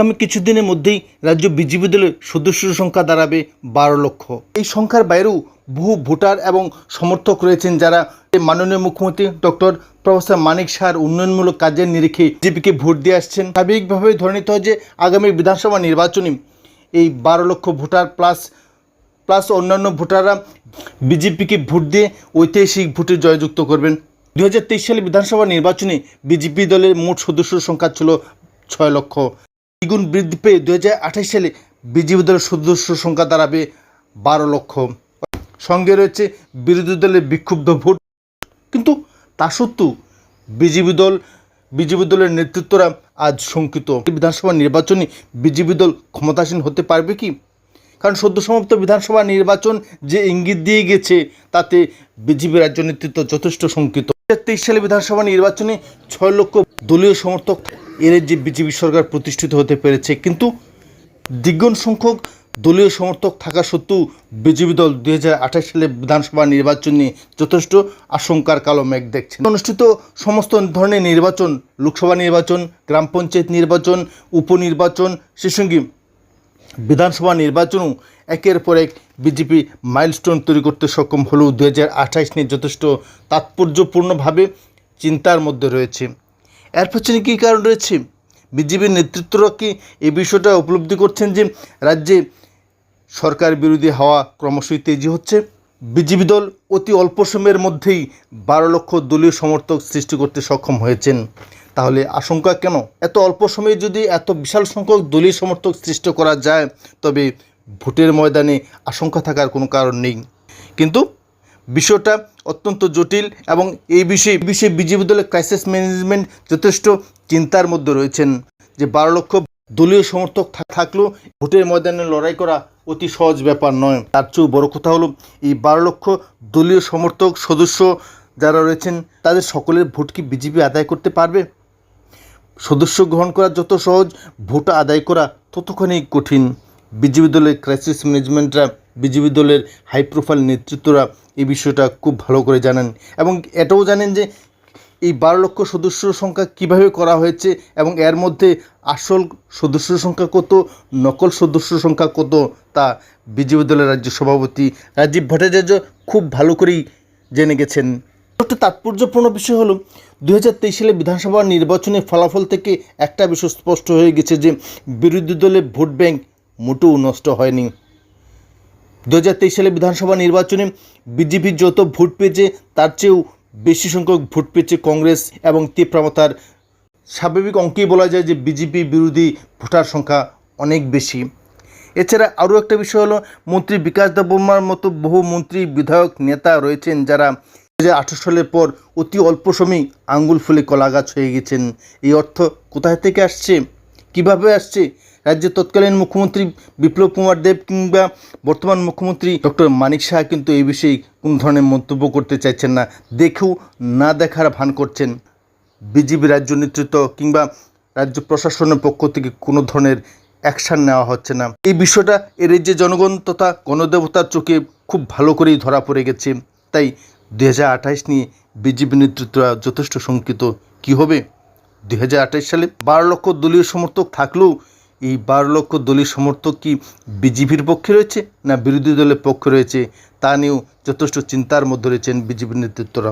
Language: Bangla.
আগামী কিছুদিনের মধ্যেই রাজ্য বিজেপি দলের সদস্যর সংখ্যা দাঁড়াবে বারো লক্ষ। এই সংখ্যার বাইরেও বহু ভোটার এবং সমর্থক রয়েছেন যারা। মাননীয় মুখ্যমন্ত্রী ডক্টর প্রফেসর মানিক শাহর উন্নয়নমূলক কাজের নিরিখে বিজেপিকে ভোট দিয়ে আসছেন। স্বাভাবিকভাবে ধরে নিতে হয় যে আগামী বিধানসভা নির্বাচনে এই বারো লক্ষ ভোটার প্লাস প্লাস অন্যান্য ভোটাররা বিজেপিকে ভোট দিয়ে ঐতিহাসিক ভোটে জয়যুক্ত করবেন। দু সালে বিধানসভা নির্বাচনে বিজেপি দলের মোট সদস্যর সংখ্যা ছিল ছয় লক্ষ। দ্বিগুণ বৃদ্ধি পেয়ে দু হাজার আঠাশ সালে বিজেপি দলের সদস্য সংখ্যা দাঁড়াবে বারো লক্ষ। সঙ্গে রয়েছে বিরোধী দলের বিক্ষুব্ধ ভোট। কিন্তু তা সত্ত্বেও বিজেপি দল, বিজেপি দলের নেতৃত্বরা আজ শঙ্কিত। বিধানসভা নির্বাচনে বিজেপি দল ক্ষমতাসীন হতে পারবে কি? কারণ সদ্য সমাপ্ত বিধানসভা নির্বাচন যে ইঙ্গিত দিয়ে গেছে, তাতে বিজেপি রাজ্য নেতৃত্ব যথেষ্ট শঙ্কিত। তেইশ সালে বিধানসভা নির্বাচনে ছয় লক্ষ দলীয় সমর্থক এর যে বিজেপি সরকার প্রতিষ্ঠিত হতে পেরেছে। কিন্তু দ্বিগুণ সংখ্যক দলীয় সমর্থক থাকা সত্ত্বেও বিজেপি দল দুই হাজার আঠাশ সালে বিধানসভা নির্বাচন নিয়ে যথেষ্ট আশঙ্কার কালো মেঘ দেখছে অনুষ্ঠিত সমস্ত ধরনের নির্বাচন, লোকসভা নির্বাচন, গ্রাম পঞ্চায়েত নির্বাচন, উপনির্বাচন সে সঙ্গে বিধানসভা নির্বাচনও একের পর এক বিজেপি মাইলস্টোন তৈরি করতে সক্ষম হলেও দু নিয়ে যথেষ্ট তাৎপর্যপূর্ণভাবে চিন্তার মধ্যে রয়েছে। এর পেছনে কী কারণ রয়েছে? বিজেপির নেতৃত্বরা কি এই বিষয়টা উপলব্ধি করছেন যে রাজ্যে সরকার বিরোধী হাওয়া ক্রমশই তেজি হচ্ছে? বিজেপি দল অতি অল্প সময়ের মধ্যেই বারো লক্ষ দলীয় সমর্থক সৃষ্টি করতে সক্ষম হয়েছেন। তাহলে আশঙ্কা কেন? এত অল্প সময়ে যদি এত বিশাল সংখ্যক দলীয় সমর্থক সৃষ্টি করা যায়, তবে ভোটের ময়দানে আশঙ্কা থাকার কোনো কারণ নেই। কিন্তু বিষয়টা অত্যন্ত জটিল এবং এই বিষয়ে বিষয়ে বিজেপি দলের ক্রাইসিস ম্যানেজমেন্ট যথেষ্ট চিন্তার মধ্যে রয়েছেন। যে বারো লক্ষ দলীয় সমর্থক থাকলেও ভোটের ময়দানে লড়াই করা অতি সহজ ব্যাপার নয়। তার চেয়েও বড় কথা হলো, এই বারো লক্ষ দলীয় সমর্থক সদস্য যারা রয়েছেন, তাদের সকলের ভোট কি বিজেপি আদায় করতে পারবে? সদস্য গ্রহণ করা যত সহজ, ভোট আদায় করা ততখানি কঠিন। বিজেপি দলের ক্রাইসিস ম্যানেজমেন্টরা বিজেপি দলের হাই প্রোফাইল নেতৃত্বরা এই বিষয়টা খুব ভালো করে জানেন এবং এটাও জানেন যে এই বারো লক্ষ সদস্য সংখ্যা কীভাবে করা হয়েছে এবং এর মধ্যে আসল সদস্য সংখ্যা কত, নকল সদস্য সংখ্যা কত তা বিজেপি দলের রাজ্য সভাপতি রাজীব ভট্টাচার্য খুব ভালো করেই জেনে গেছেন। একটা তাৎপর্যপূর্ণ বিষয় হলো দু সালে বিধানসভা নির্বাচনের ফলাফল থেকে একটা বিষয় স্পষ্ট হয়ে গেছে যে বিরোধী দলের ভোট ব্যাংক মোটেও নষ্ট হয়নি। দু হাজার তেইশ সালে বিধানসভা নির্বাচনে বিজেপি যত ভোট পেয়েছে, তার চেয়েও বেশি সংখ্যক ভোট পেয়েছে কংগ্রেস এবং তীব্রমতার স্বাভাবিক অঙ্কেই বলা যায় যে বিজেপি বিরোধী ভোটার সংখ্যা অনেক বেশি। এছাড়া আরও একটা বিষয় হলো, মন্ত্রী বিকাশ দেববর্মার মতো বহু মন্ত্রী বিধায়ক নেতা রয়েছেন যারা দু হাজার আঠারো সালের পর অতি অল্প সময় আঙ্গুল ফুলে কলা গাছ হয়ে গেছেন। এই অর্থ কোথায় থেকে আসছে? কীভাবে আসছে? রাজ্যের তৎকালীন মুখ্যমন্ত্রী বিপ্লব কুমার দেব কিংবা বর্তমান মুখ্যমন্ত্রী ডক্টর মানিক শাহ কিন্তু এই বিষয়ে কোনো ধরনের মন্তব্য করতে চাইছেন না। দেখেও না দেখার ভান করছেন বিজেপি রাজ্য নেতৃত্ব কিংবা রাজ্য প্রশাসনের পক্ষ থেকে কোনো ধরনের অ্যাকশান নেওয়া হচ্ছে না। এই বিষয়টা এর যে জনগণ তথা গণদেবতার চোখে খুব ভালো করেই ধরা পড়ে গেছে। তাই দু নিয়ে বিজেপি নেতৃত্বরা যথেষ্ট শঙ্কিত। কি হবে? দুই সালে বারো লক্ষ দলীয় সমর্থক থাকলেও এই বারো লক্ষ দলীয় সমর্থক কি বিজেপির পক্ষে রয়েছে না বিরোধী দলের পক্ষে রয়েছে? তা নিয়েও যথেষ্ট চিন্তার মধ্যে রয়েছেন বিজেপি নেতৃত্বরা